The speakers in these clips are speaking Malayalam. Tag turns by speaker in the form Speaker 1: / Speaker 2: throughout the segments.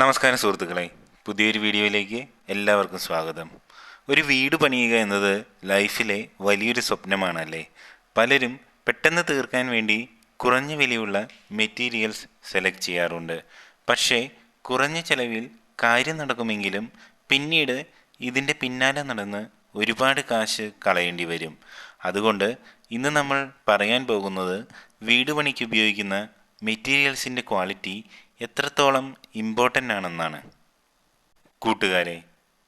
Speaker 1: നമസ്കാരം സുഹൃത്തുക്കളെ. പുതിയൊരു വീഡിയോയിലേക്ക് എല്ലാവർക്കും സ്വാഗതം. ഒരു വീട് പണിയുക എന്നത് ലൈഫിലെ വലിയൊരു സ്വപ്നമാണല്ലേ? പലരും പെട്ടെന്ന് തീർക്കാൻ വേണ്ടി കുറഞ്ഞ വിലയുള്ള മെറ്റീരിയൽസ് സെലക്ട് ചെയ്യാറുണ്ട്. പക്ഷേ കുറഞ്ഞ ചെലവിൽ കാര്യം നടക്കുമെങ്കിലും പിന്നീട് ഇതിന്റെ പിന്നാലെ നടന്ന് ഒരുപാട് കാശ് കളയേണ്ടി വരും. അതുകൊണ്ട് ഇന്ന് നമ്മൾ പറയാൻ പോകുന്നത് വീട് പണിക്ക് ഉപയോഗിക്കുന്ന മെറ്റീരിയൽസിന്റെ ക്വാളിറ്റി എത്രത്തോളം ഇമ്പോർട്ടന്റ് ആണെന്നാണ്. കൂട്ടുകാരെ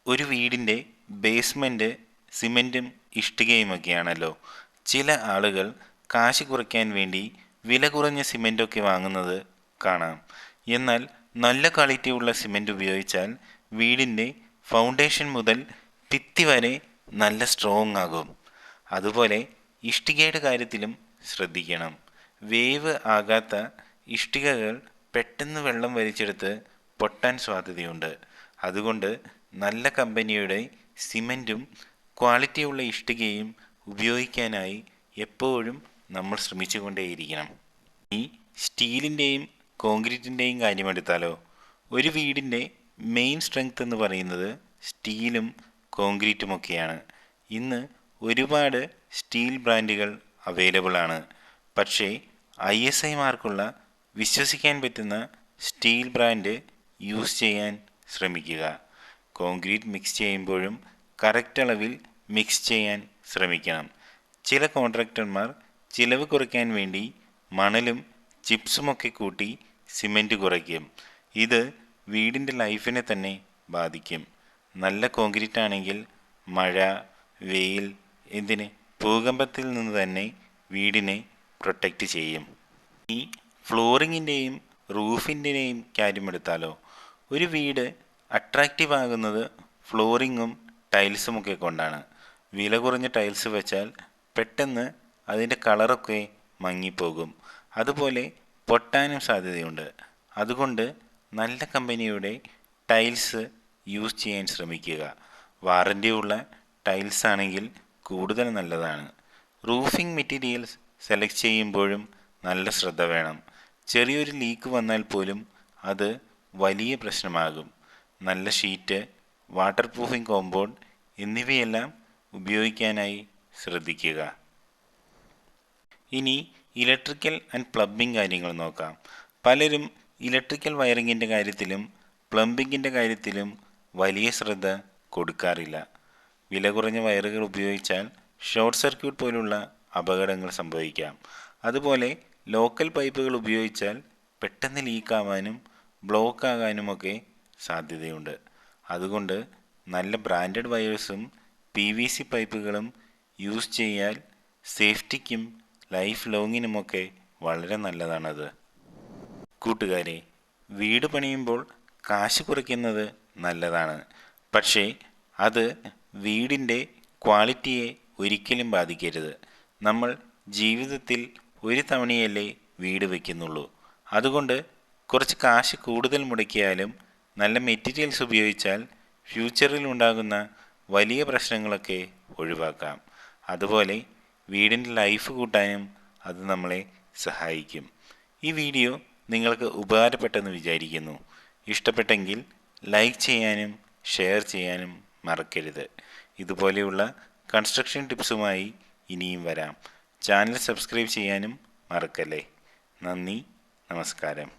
Speaker 1: ഒരു വീടിന്റെ ബേസ്മെന്റ് സിമെന്റും ഇഷ്ടികയുമൊക്കെയാണല്ലോ. ചില ആളുകൾ കാശ് കുറയ്ക്കാൻ വേണ്ടി വില കുറഞ്ഞ സിമെന്റൊക്കെ വാങ്ങുന്നത് കാണാം. എന്നാൽ നല്ല ക്വാളിറ്റി ഉള്ള സിമെന്റ് ഉപയോഗിച്ചാൽ വീടിന്റെ ഫൗണ്ടേഷൻ മുതൽ ഭിത്തി വരെ നല്ല സ്ട്രോങ് ആകും. അതുപോലെ ഇഷ്ടികയുടെ കാര്യത്തിലും ശ്രദ്ധിക്കണം. വേവ് ആകാത്ത ഇഷ്ടികകൾ പെട്ടെന്ന് വെള്ളം വലിച്ചെടുത്ത് പൊട്ടാൻ സാധ്യതയുണ്ട്. അതുകൊണ്ട് നല്ല കമ്പനിയുടെ സിമന്റും ക്വാളിറ്റിയുള്ള ഇഷ്ടികയും ഉപയോഗിക്കാനായി എപ്പോഴും നമ്മൾ ശ്രമിച്ചുകൊണ്ടേയിരിക്കണം. ഈ സ്റ്റീലിന്റെയും കോൺക്രീറ്റിന്റെയും കാര്യമെടുത്താലോ ഒരു വീടിന്റെ മെയിൻ സ്ട്രെങ്ത് എന്ന് പറയുന്നത് സ്റ്റീലും കോൺക്രീറ്റുമൊക്കെയാണ് ഇന്ന് ഒരുപാട് സ്റ്റീൽ ബ്രാൻഡുകൾ അവൈലബിൾ ആണ്. പക്ഷേ ഐ എസ് ഐ മാർക്കുള്ള വിശ്വസിക്കാൻ പറ്റുന്ന സ്റ്റീൽ ബ്രാൻഡ് യൂസ് ചെയ്യാൻ ശ്രമിക്കുക. കോൺക്രീറ്റ് മിക്സ് ചെയ്യുമ്പോഴും കറക്റ്റ് അളവിൽ മിക്സ് ചെയ്യാൻ ശ്രമിക്കണം. ചില കോൺട്രാക്ടർമാർ ചിലവ് കുറയ്ക്കാൻ വേണ്ടി മണലും ചിപ്സുമൊക്കെ കൂട്ടി സിമന്റ് കുറയ്ക്കും. ഇത് വീടിന്റെ ലൈഫിനെ തന്നെ ബാധിക്കും. നല്ല കോൺക്രീറ്റ് ആണെങ്കിൽ മഴ വെയിൽ എന്തിന് ഭൂകമ്പത്തിൽ നിന്ന് തന്നെ വീടിനെ പ്രൊട്ടക്റ്റ് ചെയ്യും. ഈ ഫ്ലോറിങ്ങിന്റെയും റൂഫിന്റെയും കാര്യമെടുത്താലോ ഒരു വീട് അട്രാക്റ്റീവ് ആകുന്നത് ഫ്ലോറിങ്ങും ടൈൽസുമൊക്കെ കൊണ്ടാണ്. വില കുറഞ്ഞ ടൈൽസ് വെച്ചാൽ പെട്ടെന്ന് അതിന്റെ കളറൊക്കെ മങ്ങിപ്പോകും. അതുപോലെ പൊട്ടാനും സാധ്യതയുണ്ട്. അതുകൊണ്ട് നല്ല കമ്പനിയുടെ ടൈൽസ് യൂസ് ചെയ്യാൻ ശ്രമിക്കുക. വാറന്റി ഉള്ള ടൈൽസ് ആണെങ്കിൽ കൂടുതൽ നല്ലതാണ്. റൂഫിംഗ് മെറ്റീരിയൽസ് സെലക്ട് ചെയ്യുമ്പോഴും നല്ല ശ്രദ്ധ വേണം. ചെറിയൊരു ലീക്ക് വന്നാൽ പോലും അത് വലിയ പ്രശ്നമാകും. നല്ല ഷീറ്റ് വാട്ടർ പ്രൂഫിംഗ് കോമ്പൗണ്ട് എന്നിവയെല്ലാം ഉപയോഗിക്കാനായി ശ്രദ്ധിക്കുക. ഇനി ഇലക്ട്രിക്കൽ ആൻഡ് പ്ലംബിംഗ് കാര്യങ്ങൾ നോക്കാം. പലരും ഇലക്ട്രിക്കൽ വയറിങ്ങിന്റെ കാര്യത്തിലും പ്ലംബിങ്ങിന്റെ കാര്യത്തിലും വലിയ ശ്രദ്ധ കൊടുക്കാറില്ല. വില കുറഞ്ഞ വയറുകൾ ഉപയോഗിച്ചാൽ ഷോർട്ട് സർക്യൂട്ട് പോലുള്ള അപകടങ്ങൾ സംഭവിക്കാം. അതുപോലെ ലോക്കൽ പൈപ്പുകൾ ഉപയോഗിച്ചാൽ പെട്ടെന്ന് ലീക്കാവാനും ബ്ലോക്ക് ആകാനുമൊക്കെ സാധ്യതയുണ്ട്. അതുകൊണ്ട് നല്ല ബ്രാൻഡഡ് വയേഴ്സും പി വി സി പൈപ്പുകളും യൂസ് ചെയ്യാൽ സേഫ്റ്റിക്കും ലൈഫ് ലോങ്ങിനുമൊക്കെ വളരെ നല്ലതാണത്. കൂട്ടുകാരെ വീട് പണിയുമ്പോൾ കാശ് കുറയ്ക്കുന്നത് നല്ലതാണ്. പക്ഷേ അത് വീടിന്റെ ക്വാളിറ്റിയെ ഒരിക്കലും ബാധിക്കരുത്. നമ്മൾ ജീവിതത്തിൽ ഒരു തവണയല്ലേ വീട് വയ്ക്കുന്നുള്ളൂ അതുകൊണ്ട് കുറച്ച് കാശ് കൂടുതൽ മുടക്കിയാലും നല്ല മെറ്റീരിയൽസ് ഉപയോഗിച്ചാൽ ഫ്യൂച്ചറിൽ ഉണ്ടാകുന്ന വലിയ പ്രശ്നങ്ങളൊക്കെ ഒഴിവാക്കാം. അതുപോലെ വീടിന്റെ ലൈഫ് കൂട്ടാനും അത് നമ്മളെ സഹായിക്കും. ഈ വീഡിയോ നിങ്ങൾക്ക് ഉപകാരപ്പെട്ടെന്ന് വിചാരിക്കുന്നു. ഇഷ്ടപ്പെട്ടെങ്കിൽ ലൈക്ക് ചെയ്യാനും ഷെയർ ചെയ്യാനും മറക്കരുത്. ഇതുപോലെയുള്ള കൺസ്ട്രക്ഷൻ ടിപ്സുമായി ഇനിയും വരാം. ചാനൽ സബ്സ്ക്രൈബ് ചെയ്യാനും മറക്കല്ലേ. നന്ദി നമസ്കാരം.